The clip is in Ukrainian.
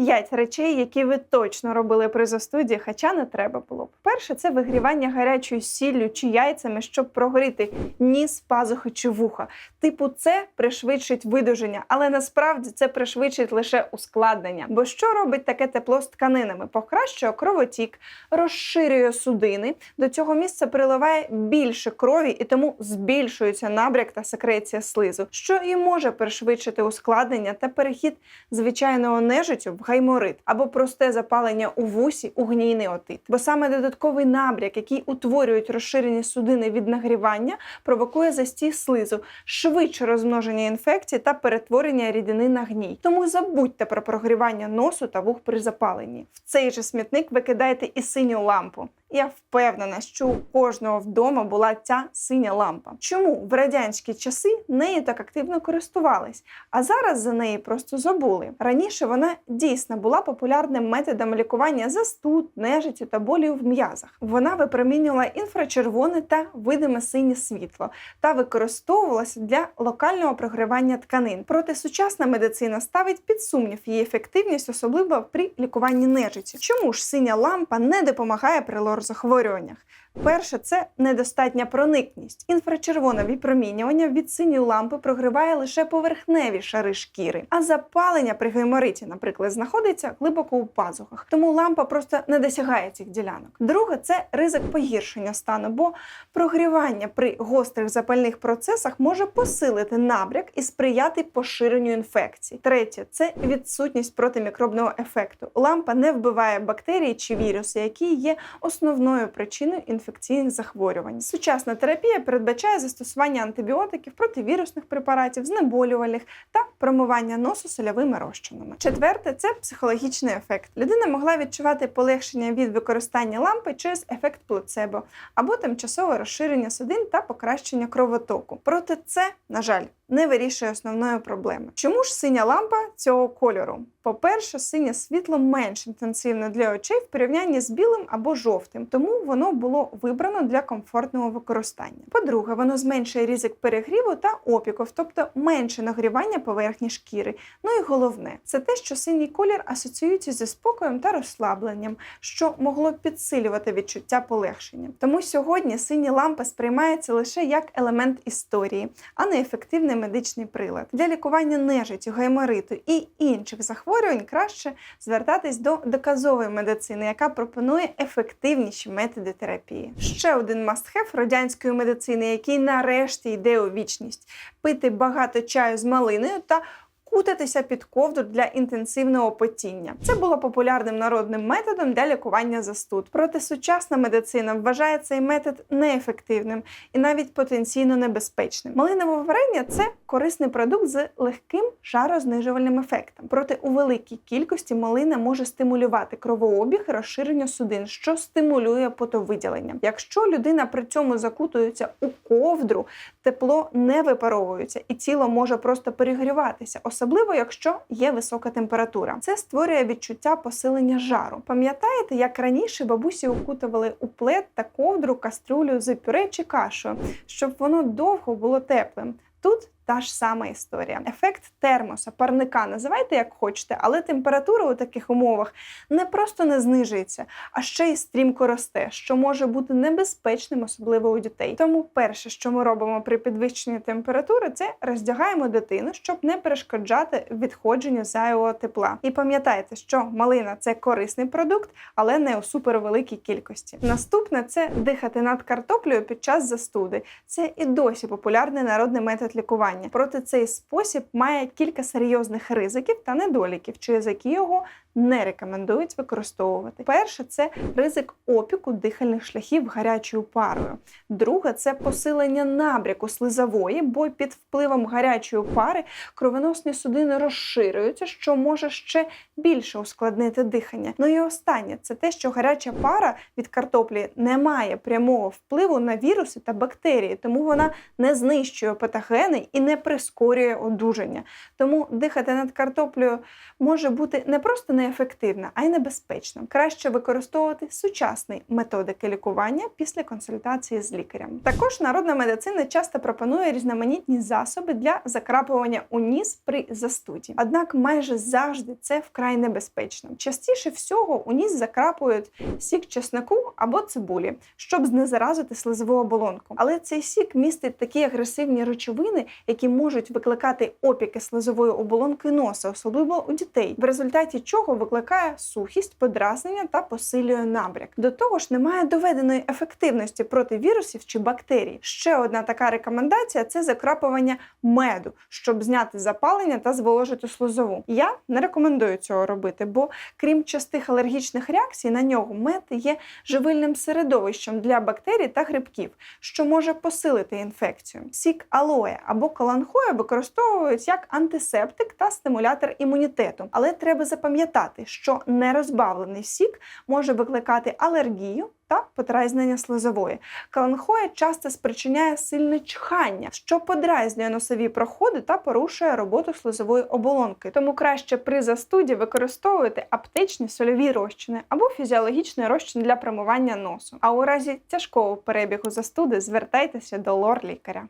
П'ять речей, які ви точно робили при застуді, хоча не треба було. Перше, це вигрівання гарячою сіллю чи яйцями, щоб прогоріти ніс, пазухи чи вуха. Типу, це пришвидшить видуження, але насправді це пришвидшить лише ускладнення. Бо що робить таке тепло з тканинами? Покращує кровотік, розширює судини. До цього місця приливає більше крові і тому збільшується набряк та секреція слизу, що і може пришвидшити ускладнення та перехід звичайного нежиттю в гайморит або просте запалення у вусі у гнійний отит. Бо саме додатковий набряк, який утворюють розширені судини від нагрівання, провокує застій слизу, швидше розмноження інфекцій та перетворення рідини на гній. Тому забудьте про прогрівання носу та вух при запаленні. В цей же смітник викидайте і синю лампу. Я впевнена, що у кожного вдома була ця синя лампа. Чому в радянські часи нею так активно користувались, а зараз за неї просто забули. Раніше вона дійсно була популярним методом лікування застуд, нежиті та болів в м'язах. Вона випромінювала інфрачервоне та видиме синє світло та використовувалася для локального прогрівання тканин. Проте сучасна медицина ставить під сумнів її ефективність, особливо при лікуванні нежиті. Чому ж синя лампа не допомагає при лор-захворюваннях? Перше, це недостатня проникність. Інфрачервоне випромінювання від синьої лампи прогріває лише поверхневі шари шкіри, а запалення при гаймориті, наприклад, знаходиться глибоко у пазухах, тому лампа просто не досягає цих ділянок. Друге, це ризик погіршення стану, бо прогрівання при гострих запальних процесах може посилити набряк і сприяти поширенню інфекцій. Третє це відсутність протимікробного ефекту. Лампа не вбиває бактерії чи віруси, які є основною причиною інфекційних захворювань. Сучасна терапія передбачає застосування антибіотиків, противірусних препаратів, знеболювальних та промивання носу сольовими розчинами. Четверте це психологічний ефект. Людина могла відчувати полегшення від використання лампи через ефект плацебо або тимчасове розширення судин та покращення кровотоку. Проте це, на жаль, не вирішує основної проблеми. Чому ж синя лампа цього кольору? По-перше, синє світло менш інтенсивне для очей в порівнянні з білим або жовтим, тому воно було вибрано для комфортного використання. По-друге, воно зменшує ризик перегріву та опіків, тобто менше нагрівання поверхні шкіри. Ну і головне, це те, що синій колір асоціюється зі спокоєм та розслабленням, що могло підсилювати відчуття полегшення. Тому сьогодні сині лампи сприймаються лише як елемент історії, а не ефективний медичний прилад. Для лікування нежиті, гаймориту і інших захворювань краще звертатись до доказової медицини, яка пропонує ефективніші методи терапії. Ще один мастхев радянської медицини, який нарешті йде у вічність: пити багато чаю з малиною та Кутатися під ковдру для інтенсивного потіння. Це було популярним народним методом для лікування застуд. Проте сучасна медицина вважає цей метод неефективним і навіть потенційно небезпечним. Малинове варення це корисний продукт з легким жарознижувальним ефектом. Проте у великій кількості малина може стимулювати кровообіг і розширення судин, що стимулює потовиділення. Якщо людина при цьому закутується у ковдру, тепло не випаровується і тіло може просто перегріватися, особливо якщо є висока температура. Це створює відчуття посилення жару. Пам'ятаєте, як раніше бабусі укутували у плед та ковдру кастрюлю з пюре чи кашою, щоб воно довго було теплим. Тут та ж сама історія. Ефект термоса, парника, називайте як хочете, але температура у таких умовах не просто не знижується, а ще й стрімко росте, що може бути небезпечним, особливо у дітей. Тому перше, що ми робимо при підвищенні температури, це роздягаємо дитину, щоб не перешкоджати відходженню зайвого тепла. І пам'ятайте, що малина це корисний продукт, але не у супервеликій кількості. Наступне це дихати над картоплею під час застуди. Це і досі популярний народний метод лікування. Проте цей спосіб має кілька серйозних ризиків та недоліків, через які його не рекомендують використовувати. Перше це ризик опіку дихальних шляхів гарячою парою. Друге це посилення набряку слизової, бо під впливом гарячої пари кровоносні судини розширюються, що може ще більше ускладнити дихання. Ну і останнє це те, що гаряча пара від картоплі не має прямого впливу на віруси та бактерії, тому вона не знищує патогени і і не прискорює одужання. Тому дихати над картоплею може бути не просто неефективно, а й небезпечно. Краще використовувати сучасні методики лікування після консультації з лікарем. Також народна медицина часто пропонує різноманітні засоби для закрапування у ніс при застуді. Однак майже завжди це вкрай небезпечно. Частіше всього у ніс закрапують сік чеснику або цибулі, щоб знезаразити слизову оболонку. Але цей сік містить такі агресивні речовини, які можуть викликати опіки слизової оболонки носа, особливо у дітей, в результаті чого викликає сухість, подразнення та посилює набряк. До того ж, немає доведеної ефективності проти вірусів чи бактерій. Ще одна така рекомендація це закрапування меду, щоб зняти запалення та зволожити слизову. Я не рекомендую цього робити, бо крім частих алергічних реакцій на нього, мед є живильним середовищем для бактерій та грибків, що може посилити інфекцію. Сік алоє або каланхоя використовують як антисептик та стимулятор імунітету, але треба запам'ятати, що нерозбавлений сік може викликати алергію. Та подразнення слизової. Каланхоя часто спричиняє сильне чхання, що подразнює носові проходи та порушує роботу слизової оболонки. Тому краще при застуді використовувати аптечні сольові розчини або фізіологічний розчин для промивання носу. А у разі тяжкого перебігу застуди звертайтеся до лор-лікаря.